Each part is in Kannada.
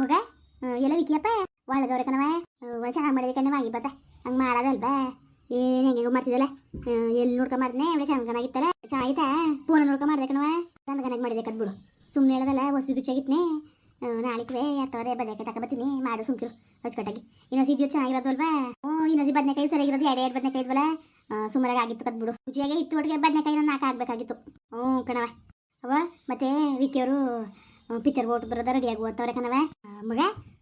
ಮಗ ಎಲ್ಲ ವಿಕಿಯಪ್ಪ? ಒಳಗವ್ರೆ ಕಣವ ಚೆನ್ನಾಗಿ ಮಾಡಿದೆ ಕಣ್ಣವ ಆಗಿ ಬತ್ತ. ಹಂಗೆ ಮಾಡೋದಲ್ವಾ? ಏನು ಹೆಂಗೆ ಮಾಡ್ತಿದ್ದಲ್ಲ? ಎಲ್ಲಿ ನೋಡ್ಕೊ ಮಾಡ್ದೆ ಚೆನ್ನಾಗಿ ಚೆನ್ನಾಗಿತ್ತಲ್ಲ ಚೆನ್ನಾಗಿತ್ತಾ ಪೂನ ನೋಡ್ಕೊ ಮಾಡ್ದೆ ಕಣವ ಚಂದ ಮಾಡಿದೆ ಕದ್ಬಿಡು ಸುಮ್ಮನೆ ಹೇಳೋದಲ್ಲ ವಸ್ತು ರುಚಿಯಾಗಿತ್ನೆ. ನಾಳಿಗೆ ಅಥವಾ ಬದನೆಕಾಯಿ ತಗೊಬತ್ತೀನಿ ಮಾಡು ಸುಮ್ಕಿರು, ಅಚ್ಚುಕಟ್ಟಾಗಿ. ಇನ್ನೊಸಿ ಇದ್ದು ಚೆನ್ನಾಗಿರೋದಲ್ವಾ? ಹ್ಞೂ ಇನ್ನೊಸಿ ಬದನೆಕಾಯಿ ಸರಿಯಾಗಿರೋದು, ಎರಡು ಎರಡು ಬದನೆಕಾಯಿ ಇದ್ವಲ್ಲ? ಸುಮಾರಾಗಿ ಆಗಿತ್ತು ಕದ್ಬಿಡು ರುಚಿಯಾಗೆ ಇತ್ತು ಒಟ್ಟಿಗೆ ಬದನೆಕಾಯಿ ನಾಲ್ಕು ಹಾಕ್ಬೇಕಾಗಿತ್ತು ಹ್ಞೂ ಕಣವ ಅವ, ಮತ್ತೆ ವಿಕಿಯವರು ಪಿಕ್ಚರ್ ಓಟ್ ಬರೋದ ರೆಡಿ ಆಗುವಂತವ್ರೆ ಕಣವ ಮಗ,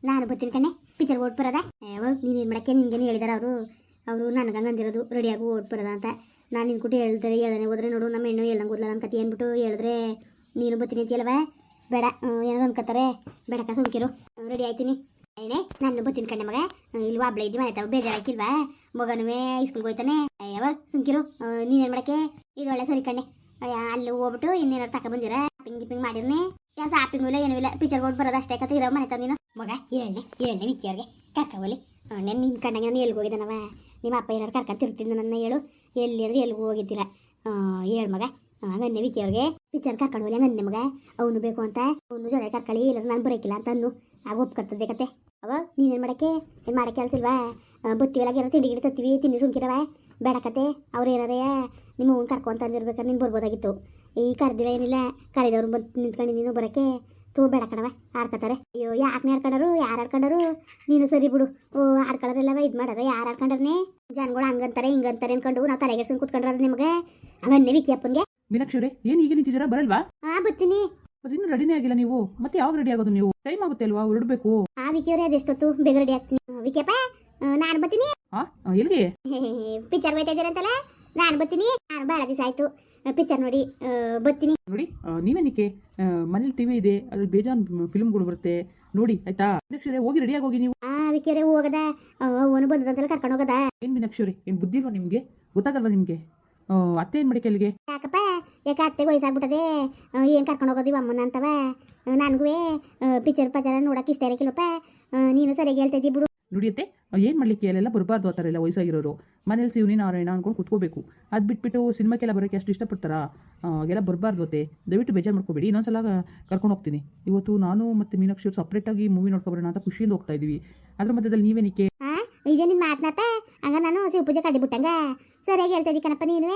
ನಾನು ಬರ್ತೀನಿ ಕಣೆ. ಪಿಕ್ಚರ್ ಓಟ್ ಬರೋದ? ನೀನು ಏನು ಮಾಡಕ್ಕೆ? ನಿನ್ಗೇನು ಹೇಳಿದಾರೆ ಅವರು? ಅವರು ನನಗೆ ಹಂಗೆ ರೆಡಿ ರೆಡಿಯಾಗಿ ಓಟ್ ಬರೋದ ಅಂತ. ನಾನು ನಿನ್ ಕುಟ್ಟು ಹೇಳ್ತಾರೆ ಹೇಳ್ದಾನೆ ಹೋದ್ರೆ ನೋಡು, ನಮ್ಮ ಹೆಣ್ಣು ಹೇಳ್ದಂಗೆ ಓದಲ್ಲ ನನ್ನ ಕತೆ ಅಂದ್ಬಿಟ್ಟು ಹೇಳಿದ್ರೆ, ನೀನು ಬರ್ತೀನಿ ಅಂತೀಯಲ್ವ ಬೇಡ ಏನೋ ಅನ್ಕೋತಾರೆ ಬೇಡಕ್ಕ, ಸುಮ್ಕಿರು. ರೆಡಿ ಆಯ್ತೀನಿ. ಏನೇ, ನಾನು ಬರ್ತೀನಿ ಕಣ್ಣೆ ಮಗ. ಇಲ್ಲಿ ಒಬ್ಳೆ ಇದ್ದೀವಿ ಆಯ್ತಾವ ತಾವು ಬೇಜಾರಾಕಿಲ್ವಾ ಮಗನೂ ಸ್ಕೂಲ್ಗೆ ಹೋಯ್ತಾನೆ. ಯಾವಾಗ ಸುಮ್ಕಿರು. ನೀನೇನು ಮಾಡಕ್ಕೆ? ಇದು ಒಳ್ಳೆ ಸರಿ ಕಣ್ಣೆ ಅಲ್ಲಿ ಹೋಗ್ಬಿಟ್ಟು ಇನ್ನೇನಾರು ತಕ ಬಂದಿರ? ಪಿಂಗ್ ಪಿಂಗ್ ಮಾಡಿರ್ನಿ. ಯಾವ ಶಾಪಿಂಗ್ ಇಲ್ಲ, ಏನೂ ಇಲ್ಲ. ಪಿಕ್ಚರ್ ಕೊಟ್ಟು ಬರೋದು ಅಷ್ಟೇ. ಕತೆ ಇರೋ ಮನೆ ನೀನು. ಮಗ, ಏಳ್ನೆ ಏಳ್ನೆ ವಿಚಾರ್ಗೆ ಹೋಗಲಿ. ನೆನ್ ನಿನ್ನ ಕಂಡಂಗೆ ನಾನು ಎಲ್ಲಿಗೆ ಹೋಗಿದ್ದಾನವ? ನಿಮ್ಮ ಅಪ್ಪ ಏನಾರು ಕರ್ಕೊಂತಿರ್ತೀನಿ ನನ್ನ ಹೇಳು ಎಲ್ಲಿ ಅಂದ್ರೆ ಎಲ್ಲಿಗೂ ಹೋಗಿದ್ದಿಲ್ಲ ಹೇಳು ಮಗ. ಗನ್ನೆ ವಿಕಿ ಅವ್ರಿಗೆ ಪಿಕ್ಚರ್ ಕರ್ಕೊಂಡು ಹೋಗಿ ನನ್ನೆ ಮಗ. ಅವನು ಬೇಕು ಅಂತ. ಅವನು ಜೊತೆ ಕರ್ಕೊಳ್ಳಿ ಇಲ್ಲ ನಾನು ಬರೋಕಿಲ್ಲ ಅಂತ ಅನ್ನು ಆಗ ಒಪ್ಕೊತದೆ ಕತೆ. ಅವ, ನೀನೇನು ಮಾಡಕ್ಕೆ? ಏನು ಮಾಡಕ್ಕೆ ಅಲ್ಸಿಲ್ವಾ ಬತ್ತಿವೆಲ್ಲ ಏನೋ ತಿಂಡಿ ಗಿಡ ತತ್ತೀವಿ, ತಿಂಡಿ ಸುಮ್ಕಿರವ? ಬೇಡ ಕತೆ. ಅವ್ರು ಏನಾರೇ ನಿಮ್ಮ ಅವ್ನು ಕರ್ಕೊಂತ ಅಂದಿರ್ಬೇಕಾದ್ರೆ ನೀನು ಬರ್ಬೋದಾಗಿತ್ತು. ಈ ಕರೆದಿಲ್ಲ ಏನಿಲ್ಲ. ಕರೆದವ್ರು ಬಂದು ನಿಂತ್ಕೊಂಡು ನೀನು ಬರೋಕ್ಕೆ. ತೂ ಬೇಡ ಕಣವ ಆಡ್ಕೊತಾರೆ ಅಯ್ಯೋ ಯಾಕೆ ಆಡ್ಕೊಂಡರು ಯಾರು ಆಡ್ಕೊಂಡರು ನೀನು ಸರಿ ಬಿಡು. ಓ ಆಡ್ಕೊಳ್ಳೋರೆಲ್ಲವ ಇದು ಮಾಡಾರ ಯಾರು ಆಡ್ಕೊಂಡ್ರೆ ಜನಗಳು ಹಂಗಂತಾರೆ ಹಿಂಗಂತಾರೆ ಅನ್ಕೊಂಡು ನಾವು ತಲೆಗೆಡ್ಸ್ಕೊಂಡು ಕುತ್ಕೊಂಡ್ರ ನಿಮಗೆ. ಹಂಗನ್ನೇ ವಿಕಿ ಅಪ್ಪನಿಗೆ. ಮೀನಾಕ್ಷಿ ಏನು ಈಗ ನಿಂತಿದ್ದೀರಾ? ಬರಲ್ವಾ? ಹಾ ಬರ್ತೀನಿ. ಮತ್ತೆ ಇನ್ನೂ ರೆಡಿನೇ ಆಗಿಲ್ಲ ನೀವು. ಮತ್ತೆ ಯಾವಾಗ ರೆಡಿ ಆಗೋದು ನೀವು? ಟೈಮ್ ಆಗುತ್ತೆ ಅಲ್ವಾ? ಹೊರಡ್ಬೇಕು. ಆ ವಿಕಿಯವ್ರೆ ಅದೆಷ್ಟೊತ್ತು? ಬೇಗ ರೆಡಿ ಆಗ್ತೀನಿ. ವಿಕಿಯಪ್ಪ ನಾನು ಬರ್ತೀನಿ. ಹಾ ಎಲ್ಲಿಗೆ? ಪಿಕ್ಚರ್ ಬೈತಾ ಇದ್ದೀರಂತಲ್ಲ? ನಾನು ಬರ್ತೀನಿ. ನಾನು ಭಾಳ ದಿವಸ ಆಯ್ತು. ಪಿಕ್ಚರ್ ನೋಡಿ ಬರ್ತೀನಿ. ನೋಡಿ ನೀವೇನಿಕೆ ನೀವೇನಕ್ಕೆ? ಮನೇಲಿ ಟಿವಿ ಇದೆ ಅಲ್ಲಿ ಬೇಜಾನ್ ಫಿಲ್ಮ್ಗಳು ಬರುತ್ತೆ. ನೋಡಿ ಆಯ್ತಾ? ಮೀನಾಕ್ಷರೇ ಹೋಗಿ ರೆಡಿ ಆಗೋಗಿ ನೀವು. ಆ ಅದಕ್ಕೆರೆ ಹೋಗದ? ಅವನು ಬಂದದಂತೆಲ್ಲ ಕರ್ಕೊಂಡು ಹೋಗದ? ಏನ್ ಮೀನಾಕ್ಷಿ ಏನ್ ಬುದ್ಧಿ ಇಲ್ವಾ ನಿಮ್ಗೆ? ಗೊತ್ತಾಗಲ್ವಾ ನಿಮ್ಗೆ? ಅತ್ತೆ ಏನ್ ಮಾಡಿ ಕೈಲಿಗೆ? ಯಾಕಪ್ಪ? ಯಾಕೆ ಅತ್ತೆ ವಯಸ್ಸಾಗ್ಬಿಟ್ಟದೆ? ಏನ್ ಕರ್ಕೊಂಡು ಹೋಗೋದಿವ ಅಮ್ಮನ ಅಂತವ? ನನಗೂ ಪಿಕ್ಚರ್ ಪಚಾರ ನೋಡಕ್ಕೆ ಇಷ್ಟ ಇರಕ್ಕಿಲ್ಲಪ್ಪ ನೀನು ಸರಿಯಾಗಿ ಹೇಳ್ತಾ ಇದ್ದಿ ಬಿಡು. ನುಡಿಯುತ್ತೆ. ಏನ್ ಮಾಡ್ಲಿಕ್ಕೆ ಅಲ್ಲೆಲ್ಲ ಬರಬಾರ್ದು ಆ ಥರ ಎಲ್ಲ ವಯಸ್ಸಾಗಿರೋರು. ಮನೇಲಿ ಶಿವನಿ ನಾರಾಯಣ ಅನ್ಕೊಂಡು ಕುತ್ಕೋಬೇಕು. ಅದು ಬಿಟ್ಬಿಟ್ಟು ಸಿನಿಮಾಕ್ಕೆಲ್ಲ ಬರೋಕ್ಕೆ ಅಷ್ಟು ಇಷ್ಟಪಡ್ತಾರ? ಎಲ್ಲ ಬರಬಾರ್ದು ಅತ್ತೆ. ದಯವಿಟ್ಟು ಬೇಜಾರು ಮಾಡ್ಕೋಬೇಡಿ. ಇನ್ನೊಂದ್ಸಲ ಕರ್ಕೊಂಡು ಹೋಗ್ತೀನಿ. ಇವತ್ತು ನಾನು ಮತ್ತು ಮೀನಾಕ್ಷಿ ಸಪ್ರೇಟಾಗಿ ಮೂವಿ ನೋಡ್ಕೊಬರೋಣ ಅಂತ ಖುಷಿಯಿಂದ ಹೋಗ್ತಾ ಇದೀವಿ. ಅದ್ರ ಮಧ್ಯದಲ್ಲಿ ಮಾತನಾತ ಹಂಗ ನಾನು ಶಿವ ಪೂಜೆ ಕಡ್ಡಿ ಬಿಟ್ಟಂಗ ಸರಿಯಾಗಿ ಹೇಳ್ತಾ ಇದ್ದೀ ಕಣಪ್ಪ ನೀನು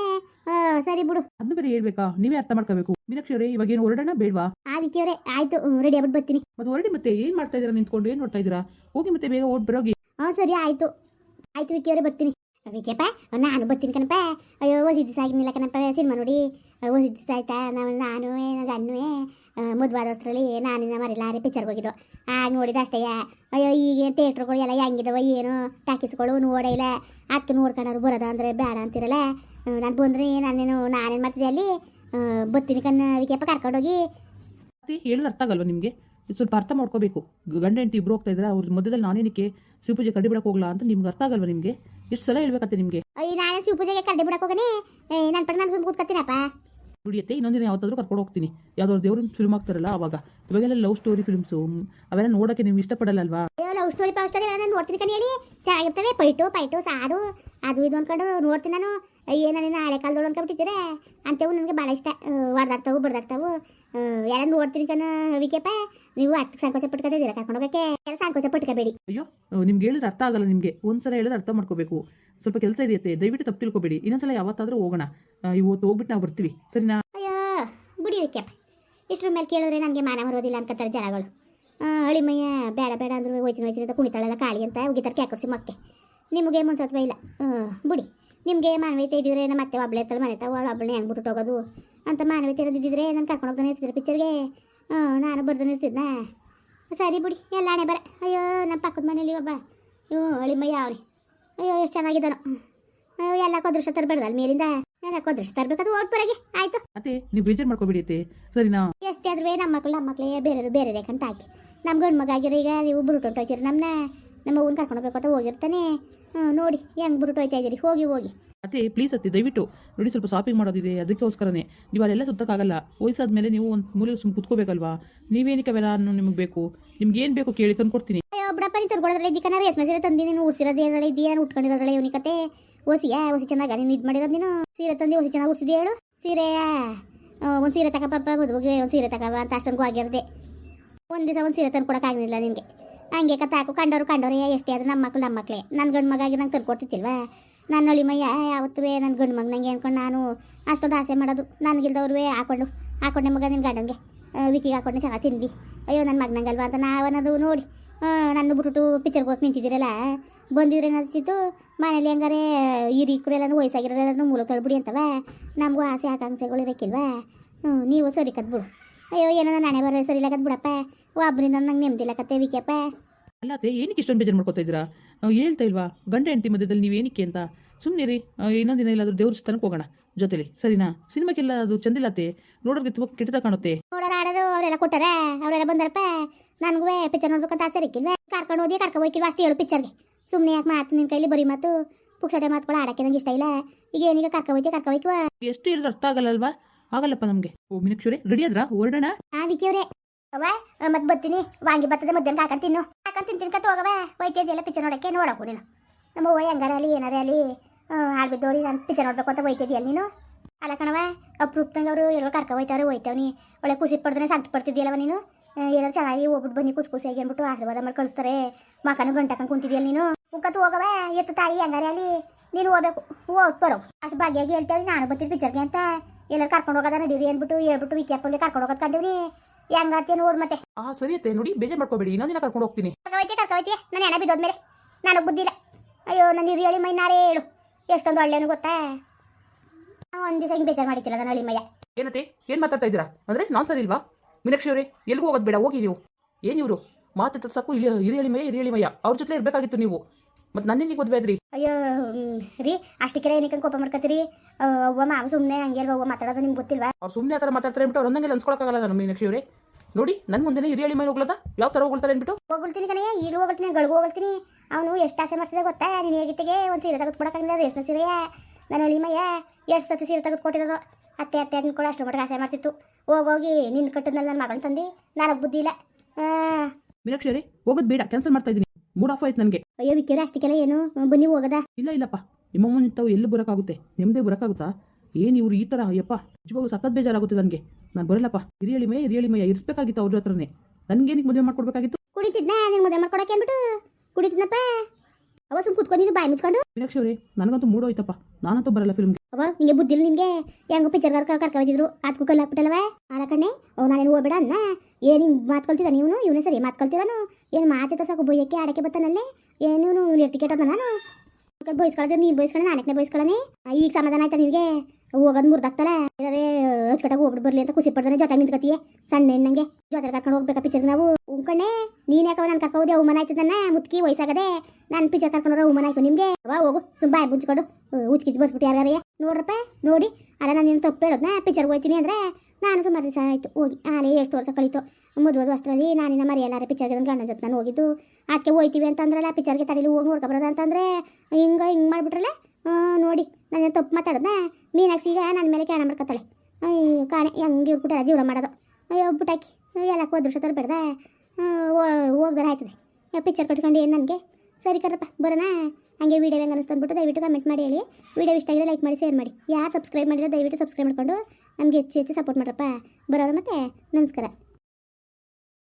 ಸರಿ ಬಿಡು. ಅದು ಬೇರೆ ಹೇಳ್ಬೇಕಾ? ನೀವೇ ಅರ್ಥ ಮಾಡ್ಕೋಬೇಕು. ಮೀನಾಕ್ಷಿ ಅವರೇ ಇವಾಗ ಏನು ಹೊರಡೋಣ ಬೇಡವಾ? ಆ ವಿಕಿಯವ್ರೆ ಆಯ್ತು ರೆಡಿ ಆಗ್ಬಿಟ್ಟು ಬರ್ತೀನಿ. ಮತ್ತೆ ಹೊರಡಿ ಮತ್ತೆ ಏನು ಮಾಡ್ತಾ ಇದ್ದೀರಾ ನಿಂತ್ಕೊಂಡು ಏನು ನೋಡ್ತಾ ಇದ್ದೀರಾ? ಹೋಗಿ ಮತ್ತೆ ಬೇಗ ಓಡ್ ಬರೋಗಿ. ಹಾಂ ಸರಿ ಆಯ್ತು. ಆಯ್ತು ವಿಕಿಯವ್ರೆ ಬರ್ತೀನಿ. ವಿಕಿಯಪ್ಪ ನಾನು ಬರ್ತೀನಿ ಕಣಪ್ಪ. ಅಯ್ಯೋ ಓಸಿದ್ದು ದಿವಸ ಆಗಿನಿಲ್ಲ ಕಣಪ್ಪ, ಸಿನಿಮಾ ನೋಡಿ. ಓಸಿದ್ದು ದಿವಸ ಆಯ್ತಾ, ನಾವು ನಾನು ನನ್ನ ಗಣ್ಣು ಮದುವಾದಷ್ಟರಲ್ಲಿ ನಾನಿನ್ನ ಮರಿಲಾರೆ ಪಿಕ್ಚರ್ಗೆ ಹೋಗಿದ್ದು. ಆಗ ನೋಡಿದ ಅಷ್ಟೇ ಅಯ್ಯೋ ಈಗ ಥಿಯೇಟ್ರ್ಗಳು ಎಲ್ಲ ಹೆಂಗಿದಾವ, ಏನು ಟಾಕೀಸ್ಗಳು ನೋಡೇ ಇಲ್ಲ. ಅದಕ್ಕೆ ನೋಡ್ಕೊಂಡವ್ರು ಬರೋದ ಅಂದರೆ ಬೇಡ ಅಂತಿರಲ್ಲ. ನಾನು ಬಂದ್ರೆ ನಾನೇನು ನಾನೇನು ಮಾಡ್ತಿದ್ದೆ ಅಲ್ಲಿ? ಬತ್ತೀನಿ ಬರ್ತೀನಿ ವಿಕೇಪ ಕರ್ಕೊಂಡು ಕರ್ಕೊಂಡೋಗಿ. ಹೇಳಿದ್ರೆ ಅರ್ಥ ಆಗಲ್ವ ನಿಮಗೆ? ಇದು ಸ್ವಲ್ಪ ಅರ್ಥ ಮಾಡ್ಕೋಬೇಕು. ಗಂಡ ಹೆಂಡತಿ ಇಬ್ಬರು ಹೋಗ್ತಾ ಇದ್ರೆ ಅವ್ರ ಮಧ್ಯದಲ್ಲಿ ನಾನೇನಕ್ಕೆ ಶಿವಪೂಜೆ ಕಡ್ಡಿ ಬಿಡಕ್ಕೆ ಹೋಗ್ಲಾ ಅಂತ ನಿಮ್ಗೆ ಅರ್ಥ ಆಗಲ್ವಾ ನಿಮಗೆ? ಎಷ್ಟು ಸಲ ಹೇಳ್ಬೇಕತ್ತೆ ನಿಮಗೆ? ಅಯ್ಯ ನಾನೇ ಶಿವ ಪೂಜೆಗೆ ಕಡ್ಡೆ ಬಿಡಕ್ಕೆ ಹೋಗನೆ. ನಾನು ಪಡ ನಾನು ಕೂತ್ಕೊತೀನಪ್ಪ ಇನ್ನೊಂದು ಇನ್ನೊಂದಿನ ಯಾವತ್ತಾದ್ರೂ ಕರ್ಕೊಂಡು ಹೋಗ್ತೀನಿ. ಯಾವ್ದಾದ್ರು ದೇವ್ರ ಫಿಲ್ಮ್ ಆಗ್ತಾರಲ್ಲ ಅವಾಗ. ಇವಾಗೆಲ್ಲ ಲವ್ ಸ್ಟೋರಿ ಫಿಲ್ಮ್ಸ್ ಅವೆಲ್ಲ ನೋಡಕ್ಕೆ ನೀವು ಇಷ್ಟಪಡಲ್ಲ ಅಲ್ವಾ ಲವ್ ಸ್ಟೋರಿ ಪಾವ್ ಸ್ಟೋರಿ ನಾನು ನೋಡ್ತೀನಿ ಕಣಿ ಹೇಳಿ. ಚೆನ್ನಾಗಿರ್ತವೆ ಪೈಟು ಪೈಟು ಸಾರು ಅದು ಇದು ಅನ್ಕೊಂಡು ನೋಡ್ತೀನಿ ನಾನು. ಏನೇನು ಹಳೆ ಕಾಲದೊಳು ಅನ್ಕೊಂಡ್ಬಿಟ್ಟಿದ್ದೀರ? ಅಂತವು ನನಗೆ ಭಾಳ ಇಷ್ಟ. ಹೊಡೆದಾಡ್ತಾವು ಬಡ್ದಾಡ್ತಾವು ಎಲ್ಲ ನೋಡ್ತೀನಿ ಕಣ ವಿಕೆಪ್ಪ ನೀವು ಹತ್ತಕ್ಕೆ ಸಂಕೋಚ ಪಟ್ಕೊತಿದ್ದೀರ? ಕರ್ಕೊಂಡು ಹೋಗಕ್ಕೆ ಎಲ್ಲ ಸಂಕೋಚ ಪಟ್ಕೋಬೇಡಿ. ಅಯ್ಯೋ ನಿಮ್ಗೆ ಹೇಳಿದ್ರೆ ಅರ್ಥ ಆಗಲ್ಲ ನಿಮಗೆ. ಒಂದ್ಸಲ ಹೇಳಿದ್ರೆ ಅರ್ಥ ಮಾಡ್ಕೋಬೇಕು. ಸ್ವಲ್ಪ ಕೆಲಸ ಇದೆಯತ್ತೆ ದಯವಿಟ್ಟು ತಪ್ಪು ತಿಳ್ಕೊಬೇಡಿ. ಇನ್ನೊಂದ್ಸಲ ಯಾವತ್ತಾದ್ರೂ ಹೋಗೋಣ. ಇವತ್ತು ಹೋಗ್ಬಿಟ್ಟು ನಾವು ಬರ್ತೀವಿ. ಸರಿನಾ? ಅಯ್ಯೋ ಬಿಡಿ ವಿಕೆಪ. ಇಷ್ಟ್ರ ಮೇಲೆ ಕೇಳಿದ್ರೆ ನನಗೆ ಮಾನ ಬರೋದಿಲ್ಲ ಅಂತಾರೆ ಜನಗಳು. ಅಳಿಮಯ್ಯ ಬೇಡ ಬೇಡ ಅಂದ್ರೆ ಹೋಯ್ತೀನಿ ಹೋಯ್ತೀನಿ ಅಂತ ಕುಣಿತಾಳೆಲ್ಲ ಕಾಳಿ ಅಂತ ಉಗಿತಾರೆ ಕ್ಯಾಕರ್ಸಿ ಮಕ್ಕೆ. ನಿಮಗೆ ಮುನ್ಸತ್ವ ಇಲ್ಲ. ಬಿಡಿ. ನಿಮಗೆ ಮಾನವೀಯತೆ ಇದ್ದಿದ್ರೆ ನಮ್ಮ ಮತ್ತೆ ಒಬ್ಬಳೇ ಇರ್ತಾಳೆ ಮನೆ ತಾವು ಒಬ್ಬಳನ್ನ ಹೆಂಗೆ ಬಿಟ್ಟು ಹೋಗೋದು? ಅಂತ ಮಾನವೀಯತೆ ತಿರದಿದ್ದಿದ್ರೆ ನಾನು ಕರ್ಕೊಂಡು ಹೋಗ್ತಾನೆ ಇರ್ತಿದ್ರೆ ಪಿಕ್ಚರ್ಗೆ ನಾನು ಬರ್ತಾನೆ ಇರ್ತಿದ್ನ? ಸರಿ ಬಿಡಿ ಎಲ್ಲ ಹಣೆ ಬರ. ಅಯ್ಯೋ ನಮ್ಮ ಪಕ್ಕದ ಮನೇಲಿ ಒಬ್ಬ. ಇವು ಅಳಿಮಯ್ಯ ಯಾವ್ರಿ ಅಯ್ಯೋ ಎಷ್ಟು ಚೆನ್ನಾಗಿದ್ದಾನೋ. ಅಯ್ಯೋ ಎಲ್ಲ ಕೊದೃಷ್ಟ ತರಬೇಡ್ದು ಅಲ್ಲಿ ಮೇಲಿಂದ? ಎಲ್ಲ ಅದೃಷ್ಟ ತರಬೇಕದು ಓಟ್ಪುರಗೆ ಆಯಿತು. ಮತ್ತೆ ನೀವು ಬೇಜಾರು ಸರಿ ಸರಿನಾ? ಎಷ್ಟೇ ಆದ್ರೂ ನಮ್ಮ ಮಕ್ಕಳು ನಮ್ಮ ಮಕ್ಕಳೇ ಬೇರೆ ಬೇರೆ ಕಂತ ಹಾಕಿ. ನಮ್ಮ ಗಂಡು ಮಗ ಆಗಿರೋ ಈಗ ನೀವು ಬುರುಟು ಹೊಂಟೋಯ್ತೀರಿ ನಮ್ಮನ್ನ ನಮ್ಮ ಅವ್ವನ್ನ ಕರ್ಕೊಂಡು ಹೋಗ್ಬೇಕು ಅಂತ ಹೋಗಿರ್ತಾನೆ. ಹ್ಞೂ ನೋಡಿ ಹೆಂಗೆ ಬುರುಟು ಹೋಯ್ತಾ ಇದ್ದೀರಿ? ಹೋಗಿ ಹೋಗಿ. ಅತ್ತೆ ಪ್ಲೀಸ್ ಅತ್ತೆ, ದಯವಿಟ್ಟು. ನೋಡಿ, ಸ್ವಲ್ಪ ಶಾಪಿಂಗ್ ಮಾಡೋದಿದೆ, ಅದಕ್ಕೋಸ್ಕರನೇ. ನೀವು ಅಲ್ಲೆಲ್ಲ ಸುತ್ತಕ್ಕಾಗಲ್ಲ. ವಯಸ್ಸಾದ್ಮೇಲೆ ನೀವು ಒಂದು ಮೂಲೆ ಸುಮ್ಮನೆ ಕುತ್ಕೋಬೇಕಲ್ವಾ? ನೀವೇನಕ್ಕೆ ಅವೆಲ್ಲ ನಿಮಗೆ ಬೇಕು? ನಿಮ್ಗೆ ಏನು ಬೇಕು ಕೇಳಿ ತಂದ್ಕೊಡ್ತೀನಿ. ಅಯ್ಯೋ, ಬಿಡಪ್ಪ, ನೀನು ತರ್ಗೊಳೋದ್ರಲ್ಲಿ ಇದ್ದೀಕ ರೇಷ್ಮೆ ಸೀರೆ ತಂದಿ ನೀನು, ಉಡ್ಸಿರೋದು ಹೇಳಿ ಇದೆಯಾ ಉಟ್ಕೊಂಡಿರೋದ್ರಲ್ಲ ಇವನಿ ಕತೆ? ಓಸಿಯಾ ಓಸಿ, ಚೆನ್ನಾಗಿ ನೀನು ಇದು ಮಾಡಿರೋದು ನೀನು? ಸೀರೆ ತಂದು ಓಸಿ, ಚೆನ್ನಾಗಿ ಉಡ್ಸಿದ್ಯಾ ಹೇಳು? ಸೀರೆ ಒಂದು ಸೀರೆ ತಗೋಪ್ಪ ಮದುವೆಗೆ ಒಂದು ಸೀರೆ ತಗೋಬ ಅಂತ ಅಷ್ಟೊಂದು ಆಗಿರದೆ. ಒಂದು ದಿವಸ ಒಂದು ಸೀರೆ ತಂದು ಕೊಡೋಕ್ಕಾಗಲಿಲ್ಲ ನಿನಗೆ. ಹಂಗೆ ಕತೆ ಹಾಕು. ಕಂಡವರು ಕಂಡವ್ರೆ ಎಷ್ಟೇ ಆದರೂ ನಮ್ಮ ಮಕ್ಳು ನಮ್ಮ ಮಕ್ಕಳೇ ನನ್ನ ಗಂಡು ಮಗಾಗಿ ನಂಗೆ ತಂದು ಕೊಡ್ತಿತ್ತಿಲ್ವಾ ನನ್ನ ಹಳ್ಳಿ ಮಯ್ಯ ಯಾವತ್ತೂ ನನ್ನ ಗಂಡು ಮಗ ನಂಗೆ ಅನ್ಕೊಂಡು ನಾನು ಅಷ್ಟೊಂದು ಆಸೆ ಮಾಡೋದು. ನನಗಿಲ್ದವ್ರು ಹಾಕೊಂಡು ಹಾಕೊಂಡೆ ಮಗ ನಿನ್ನ ಗಂಡನಿಗೆ. ವಿಕಿಗೆ ಹಾಕೊಂಡೆ ಚೆನ್ನಾಗಿ ತಿಂದು ಅಯ್ಯೋ ನನ್ನ ಮಗನಂಗಲ್ವಾ ಅಂತ ನಾವನ್ನೋದು ನೋಡಿ. ನನ್ನ ಬಿಟ್ಬಿಟ್ಟು ಪಿಕ್ಚರ್ಗೆ ಹೋಗಿ ನಿಂತಿದ್ದೀರಲ್ಲ? ಬಂದಿದ್ರೆ ಏನಿಸ್ತಿತ್ತು ಮನೇಲಿ ಹೆಂಗಾರೆ ಹಿರಿಕರೆಲ್ಲನೂ ವಯಸ್ಸಾಗಿರೋರೆಲ್ಲನೂ ಮೂಲ ತಳ್ಬಿಡಿ ಅಂತವ? ನಮಗೂ ಆಸೆ ಆಕಾಂಕ್ಷೆಗಳು ಇರೋಕ್ಕಿಲ್ವಾ? ಹ್ಞೂ, ನೀವು ಸರಿ ಕದ್ಬಿಡು. ಅಯ್ಯೋ, ಏನೋ ನಾನೇ ಬರೋ ಸರಿ ಇಲ್ಲ ಬಿಡಪ್ಪ ಒಬ್ಬರಿಂದ ನಂಗೆ ನೆಮ್ಮದಿಲ್ಲಕತ್ತೆ ವಿಕ್ಯಪ್ಪ. ಅಲ್ಲ ಅತ್ತೆ ಏನಕ್ಕೆ ಇಷ್ಟೊಂದು ಬೇಜಾರು ಮಾಡ್ಕೋತಾ ಇದ್ದೀರಾ? ನಾವು ಹೇಳ್ತಾ ಇಲ್ವಾ? ಗಂಡ ಹೆಂಡತಿ ಮಧ್ಯದಲ್ಲಿ ನೀವು ಏನಕ್ಕೆ ಅಂತ? ಸುಮ್ಮನೆ ರೀ ಇನ್ನೊಂದು ದಿನ ಎಲ್ಲಾದರೂ ದೇವ್ರ ಸ್ಥಾನಕ್ಕೆ ಹೋಗೋಣ. ಜೊತೆಲಿ ಸರಿನಾ? ಸಿನಿಮಾಕ್ಕೆಲ್ಲ ಅದು ಚಂದಿಲ್ಲ ಅತ್ತೆ ನೋಡೋರಿಗೆ ತುಂಬ ಕೆಟ್ಟದ ಕಾಣುತ್ತೆ. ನೋಡೋರು ಆಡೋರು ಅವರೆಲ್ಲ ಕೊಟ್ಟಾರ ಅವರೆಲ್ಲ ಬಂದಾರಪ್ಪ. ನನಗೂ ಪಿಕ್ಚರ್ ನೋಡ್ಬೇಕಂತ ಆಸೆ ಇಕ್ಕಿಲ್ವೇ? ಕರ್ಕೊಂಡು ಹೋದಿ ಕರ್ಕೊಂಡು ಹೋಗಿಲ್ವ ಅಷ್ಟು ಹೇಳು ಪಿಕ್ಚರ್ಗೆ ಸುಮ್ಮನೆ ಯಾಕೆ ಮಾತು ನಿನ್ನ ಕೈಲಿ ಬರೀ ಮಾತು? ಪುಕ್ಸಟೆ ಕೂಡ ಆಡಕ್ಕೆ ನಂಗೆ ಇಷ್ಟ ಇಲ್ಲ. ಈಗ ಏನೀಗ ಕರ್ಕೊ ಹೋಯ್ತಿ ಕರ್ಕೊ ಹೋಯ್ಕವ ಎಷ್ಟು ಹೇಳಿದ್ರೆ ಅರ್ಥ ಆಗಲ್ಲಲ್ವಾ ಆಗಲ್ಲಪ್ಪ ನಮಗೆ. ಓ ಮಿನಕ್ಷೂರೇ ರೆಡಿ ಆದ್ರಾ? ಹೊರಡೋಣ? ಆ ವಿಕಿಯವ್ರೆ ಅವ್ವ ಮತ್ತೆ ಬರ್ತೀನಿ. ವಾಂಗಿ ಬರ್ತದೆ ಮಧ್ಯಾಹ್ನ ಹಾಕೊಂಡು ತಿನ್ನು. ಹಾಕೊಂಡು ತಿನ್ಕತ್ತ ಕತ್ತು ಹೋಗವ ಒಯ್ತಿದ್ದಿಲ್ಲ ಪಿಚ್ಚರ್ ನೋಡಕ್ಕೆ ನೋಡೋಕು ನೀನು. ನಮ್ಮ ಓಯ್ ಹಂಗಾರ ಅಲ್ಲಿ, ಏನಾರ ಅಲ್ಲಿ ಹಾಡ್ಬಿದ್ದವ್ರಿ ನಾನು ಪಿಚ್ಚರ್ ನೋಡ್ಬೇಕು ಅಂತ ಹೋಯ್ತಿದ್ಯಲ್ಲ ನೀನು. ಅಲ್ಲ ಕಣವ ಅಪ್ರೂಪ್ತಂಗೆ ಅವರು ಎಲ್ಲೋ ಕರ್ಕೊ ಹೋಯ್ತವ್ರೆ ನೀ. ಒಳ್ಳೆ ಖುಷಿ ಪಡ್ದ್ರೆ ಸಂಕಟ ಪಡ್ತಿದ್ದೀಯಲ್ಲವ ನೀನು. ಏನಾರು ಚೆನ್ನಾಗಿ ಹೋಗ್ಬಿಟ್ಟು ಬನ್ನಿ ಖುಷಿ ಖುಷಿಯಾಗಿ ಅಂದ್ಬಿಟ್ಟು ಆಶೀರ್ವಾದ ಮಾಡಿ ಕಳಿಸ್ತಾರೆ. ಮಕನು ಗಂಟಕ್ಕಂಗೆ ಕುಂತಿದ್ಯಲ್ಲ ನೀನು? ಮುಖತ್ತು ಹೋಗವ ಎತ್ತ ತಾಯಿ ಹಂಗಾರೆ ಅಲ್ಲಿ? ನೀನು ಹೋಗ್ಬೇಕು ಹೋಗ್ಬಿಟ್ಟು ಬರೋ. ಅಷ್ಟು ಭಾಗ್ಯಾಗಿ ಹೇಳ್ತೇವೆ ನಾನು ಬರ್ತೀನಿ ಪಿಚ್ಚರ್ಗೆ ಅಂತ. ಎಲ್ಲರೂ ಕರ್ಕೊಂಡು ಹೋಗೋದ ನಡೀರಿ ಅಂದ್ಬಿಟ್ಟು ಹೇಳ್ಬಿಟ್ಟು ವಿಕ್ಯಾಪಲ್ಲಿ ಕರ್ಕೊಂಡು ಹೋಗೋದು ಕಂಡಿವ್ನಿ ಹೆಂಗಾರ್ತೀಯ ನೋಡ್ ಮತ್ತೆ. ಆ ಸರಿ ಅತ್ತೆ ನೋಡಿ ಬೇಜಾರು ಮಾಡ್ಕೋಬೇಡಿ ಇನ್ನೊಂದಿನ ಕರ್ಕೊಂಡು ಹೋಗ್ತೀನಿ. ಕರ್ಕವೈತಿ ಕರ್ಕವೈತಿ ನಾನು ಹೆಣ ಬಿದ್ದೋದ್ಮೇಲೆ ನನಗೆ ಬುದ್ಧಿಲ್ಲ ಅಯ್ಯೋ ನನ್ನ ಹಿರಿಯಳಿ ಮೈನಾರೇ ಹೇಳು ಎಷ್ಟೊಂದು ಒಳ್ಳೆಯನು ಗೊತ್ತಾ? ಒಂದು ದಿವಸ ಹಿಂಗೆ ಬೇಜಾರು ಮಾಡಿತ್ತಿಲ್ಲ ನನ್ನ ಅಳಿ ಮಯ್ಯ ಏನತ್ತೆ ಏನು ಮಾತಾಡ್ತಾ ಇದ್ದೀರಾ? ಅಂದ್ರೆ ನಾನ್ ಸರಿ ಇಲ್ವಾ? ಮೀನಾಕ್ಷಿ ಅವರೇ ಎಲ್ಲಿಗೂ ಹೋಗೋದು ಬೇಡ ಹೋಗಿ ನೀವು. ಏನು ಇವರು? ಮಾತಾಡ್ತಾ ಸಾಕು ಇಲ್ಲಿ ಹಿರಿಯಳಿ ಮಯ್ಯ ಹಿರಿಯಳಿ ಮಯ್ಯ ಅವ್ರ ಜೊತೆ ಇರಬೇಕಾಗಿತ್ತು ನೀವು. ಮತ್ತು ನಿನಗೆ ಮದುವೆ ಆದ್ರಿ? ಅಯ್ಯೋ ರೀ ಅಷ್ಟಕ್ಕೆ ಏನಕ್ಕೆ ಕೋಪ ಮಾಡ್ಕತ್ತೀರಿ ಅವ್ವ ಮಾವ ಸುಮ್ಮನೆ ಹಂಗೆ ಅವ್ವ ಮಾತಾಡೋದು ನಿಮ್ಗೆ ಗೊತ್ತಿಲ್ವಾ? ಅವ್ರು ಸುಮ್ಮನೆ ಆತರ ಥರ ಮಾತಾಡ್ತಾರೆ ಅಂದ್ಬಿಟ್ಟು ಅವ್ರು ಒಂದಂಗೆ ಅನ್ಸ್ಕೊಳಕ್ಕಾಗಲ್ಲ ನಾನು ಮೀನಾಕ್ಷಿ ಅವರೇ. ನೋಡಿ ನನ್ನ ಮುಂದೆ ಹಿರಿಯಳಿ ಮೈ ಹೋಗ್ಲದ ಯಾವ ಥರ ಹೋಗ್ತಾರೆ ಅಂದ್ಬಿಟ್ಟು? ಹೋಗ್ಬಿಡ್ತೀನಿ ಕಣಯ್ಯ ಈಗ ಹೋಗ್ತೀನಿ ಗಳಿಗೂ ಹೋಗ್ತೀನಿ ಅವನು ಎಷ್ಟು ಆಸೆ ಮಾಡ್ತಿದ್ದೆ ಗೊತ್ತಾ? ನೀನು ಹೇಗಿತ್ತಿಗೆ ಒಂದು ಸೀರೆ ತೆಗೆದುಕೊಡಕ್ಕಾಗಿಲ್ಲ ರೇಷ್ಮೆ ಸೀರೆ ನನ್ನ ಹಳ್ಳಿ ಮಯ್ಯ ಎಷ್ಟು ಸತಿ ಸೀರೆ ತೆಗೆದುಕೊಟ್ಟಿರೋದು ಅತ್ತೆ ಅತ್ತೆ ಅನ್ಕೊಂಡು ಅಷ್ಟು ಮಟ್ಟಿಗೆ ಆಸೆ ಮಾಡ್ತಿತ್ತು. ಹೋಗೋಗಿ ನಿನ್ನ ಕಟ್ಟದ್ನಲ್ಲಿ ನನ್ನ ಮಗನ ತಂದು. ನನಗೆ ಬುದ್ಧಿ ಇಲ್ಲ. ಮೀನಾಕ್ಷಿ ಅವರೇ ಹೋಗೋದು ಬೇಡ ಕ್ಯಾನ್ಸಲ್ ಮಾಡ್ತಾ ಇದ್ದೀನಿ. ಮೂಡ್ ಆಫ್ ಆಯ್ತು ನನಗೆ. ಅಯ್ಯೋ ವಿಕ್ಕಿರ ಅಷ್ಟಕ್ಕೆಲ್ಲ ಏನು? ಬನ್ನಿ ಹೋಗದ? ಇಲ್ಲ ಇಲ್ಲಪ್ಪ. ನಿಮ್ಮಮ್ಮನ ತಾವು ಎಲ್ಲಿ ಬರೋಕ್ಕಾಗುತ್ತೆ. ನಿಮ್ಮದೇ ಬರೋಕ್ಕಾಗುತ್ತಾ? ಏನು ಇವ್ರು ಈ ಥರ ಅಯ್ಯಪ್ಪ ನಿಜವಾಗ್ಲೂ ಸಖತ್ ಬೇಜಾರಾಗುತ್ತೆ ನನಗೆ. ನಾನು ಬರಲ್ಲಪ್ಪ. ಹಿರಿಯಳಿ ಮೈ ಹಿರಿಯಳಿ ಮೈಯ ಇರಿಸ್ಬೇಕಾಗಿತ್ತು ಅವ್ರ ಹತ್ರನೇ. ನನಗೇನಿಗೆ ಮದುವೆ ಮಾಡ್ಕೊಡ್ಬೇಕಾಗಿತ್ತು? ಕುಡಿತಿದ್ನ? ನಿನ್ನ ಮದುವೆ ಮಾಡ್ಕೊಡಕ್ಕೆ ಅಂದ್ಬಿಟ್ಟು? ಕುಡಿತಿದ್ನಪ್ಪ? ಅವ ಸುಮ್ ಬಾಯಿ ಮುಚ್ಕೊಂಡು? ಮೀನಾಕ್ಷಿ ಅವರೇ ನನಗಂತೂ ಮೂಡೋಯ್ತಪ್ಪ ನಾನಂತೂ ಬರಲ್ಲ ಫಿಲ್ಮ್ಗೆ ಅವ ನಿಂಗೆ ಬುದ್ಧಿ ನಿನ್ಗೆ ಹೆಂಗೋ ಪಿಚ್ಚರ್ ಕರ್ಕ ಕರ್ಕ ಹೋಗಿದ್ರು. ಅದಕ್ಕೂ ಕಲ್ಲು ಹಾಕ್ಬಿಟ್ಟಲ್ವ? ಆಲ ಕಣ್ಣೆ ಅವ್ ನಾನೇನು ಹೋಗ್ಬೇಡ ಅನ್ನ? ಏನು ಮಾತು ಕಲ್ತಿದ್ದ ನೀವು ಇವನೇ ಸರಿ ಮಾತು ಏನು ಮಾತೆ ತೋರ್ಸೋಕೆ ಬೊಯ್ಯಕ್ಕೆ ಆಡಕ್ಕೆ ಬರ್ತಾನಲ್ಲೇ ಏನು ಇವ್ನು ಟಿಕೆಟ್ ಅದ ನಾನು? ಬಯಸ್ಕೊಳ್ದೆ ನೀನು ಬಯಸ್ಕೊಳ್ಳಿ ನಾನಕ್ಕೆ ಬಯಸ್ಕೊಳ್ಳಿ ಈಗ ಸಮಾಧಾನ ಆಯ್ತಾ ನಿನಗೆ? ಹೋಗೋದು ಎಲ್ಲರೇ ಅಚ್ಚುಕಟ್ಟಾಗಿ ಹೋಗ್ಬಿಟ್ಟು ಬರಲಿ ಅಂತ ಖುಷಿ ಪಡ್ತಾನೆ ಜೊತೆ ನಿಂತ್ಕತಿಯೇ. ಸಣ್ಣ ಹೆಣ್ಣಂಗೆ ಜೊತೆ ಕರ್ಕೊಂಡು ಹೋಗ್ಬೇಕಾ ಪಿಕ್ಚರ್ಗೆ ನಾವು. ಉಂಕಣ್ಣೆ ನೀನು ಯಾಕವ ನಾನು ಕರ್ಕೊಂಡು ಹೋದೆ ಅವಮಾನ ಆಯ್ತು ನನ್ನ ಮುತ್ಕಿ ವಯಸ್ಸಾಗದೆ ನಾನು ಪಿಕ್ಚರ್ ಕರ್ಕೊಂಡು ಹೋದ್ರೆ ಅವಮಾನ ಆಯ್ತು ನಿಮಗೆ? ಅವ ಹೋಗು ಸುಮ್ಮ ಬಾಯ್ ಮುಚ್ಕೊಂಡು ಉಚ್ಕಿಚ್ ಬಸ್ಬಿಟ್ಟು ಯಾರ್ಯಾರೇ ನೋಡ್ರಪ್ಪ, ನೋಡಿ, ಅಲ್ಲ ನಾನು ನಿನ್ನ ತಪ್ಪು ಹೇಳೋದ್ನ ಪಿಕ್ಚರ್ಗೆ ಹೋಗ್ತೀನಿ ಅಂದ್ರೆ ನಾನು ಸುಮಾರು ದಿವಸ ಆಯ್ತು, ಹೋಗಿ. ಆಲೆ ಎಷ್ಟು ವರ್ಷ ಕಳೀತು. ಮದುವೆ ನಾನು ನಾನಿನ್ನ ಮರೆಯಲ್ಲಾರೆ ಪಿಕ್ಚರ್ಗೆ ನನ್ನ ಗಂಡನ ಜೊತೆ ನಾನು ಹೋಗಿದ್ದು. ಅದಕ್ಕೆ ಹೋಯ್ತೀವಿ ಅಂತಂದ್ರಲ್ಲ ಪಿಕ್ಚರ್ಗೆ ತಡೀಲಿ ಹೋಗಿ ನೋಡ್ಕೊಬಾರ್ದು ಅಂತಂದ್ರೆ, ಹಿಂಗೆ ಹಿಂಗೆ ಮಾಡಿಬಿಟ್ರಲ್ಲ ನೋಡಿ ನಾನು ತಪ್ಪು ಮಾತಾಡೋದ್ನ? ಮೀನಾಕ್ಷಿ ಈಗ ನನ್ನ ಮೇಲೆ ಕ್ಯಾಣ ಮಾಡ್ಕೊತಾಳೆ. ಅಯ್ಯೋ, ಕಾಣೆ, ಹೆಂಗೆ ಇರ್ಬಿಟ್ಟಾರ ಜೀವನ ಮಾಡೋದು? ಅಯ್ಯೋ ಬಿಟ್ಟಾಕಿ ಎಲ್ಲಕ್ಕೆ ಹೋದ್ರೆ ಸತರ ಬೇಡ್ದ. ಹೋಗ್ದಾರ ಆಯ್ತದೆ. ಪಿಕ್ಚರ್ ಕಟ್ಕೊಂಡು ಏನು ನನಗೆ? ಸರಿ ಕರಪ್ಪ ಬರೋಣ. ಹಂಗೆ ವೀಡಿಯೋ ಹೆಂಗೆ ಅನಿಸ್ತು ಅಂದ್ಬಿಟ್ಟು ದಯವಿಟ್ಟು ಕಮೆಂಟ್ ಮಾಡಿ ಹೇಳಿ. ವೀಡಿಯೋ ಇಷ್ಟ ಆಗಿದ್ರೆ ಲೈಕ್ ಮಾಡಿ ಶೇರ್ ಮಾಡಿ. ಯಾರು ಸಬ್ಸ್ಕ್ರೈಬ್ ಮಾಡಿದ್ರೆ ದಯವಿಟ್ಟು ಸಬ್ಸ್ಕ್ರೈಬ್ ಮಾಡಿಕೊಂಡು ನಮಗೆ ಹೆಚ್ಚು ಹೆಚ್ಚು ಸಪೋರ್ಟ್ ಮಾಡ್ರಪ್ಪ. ಬರೋರು ಮತ್ತೆ, ನಮಸ್ಕಾರ.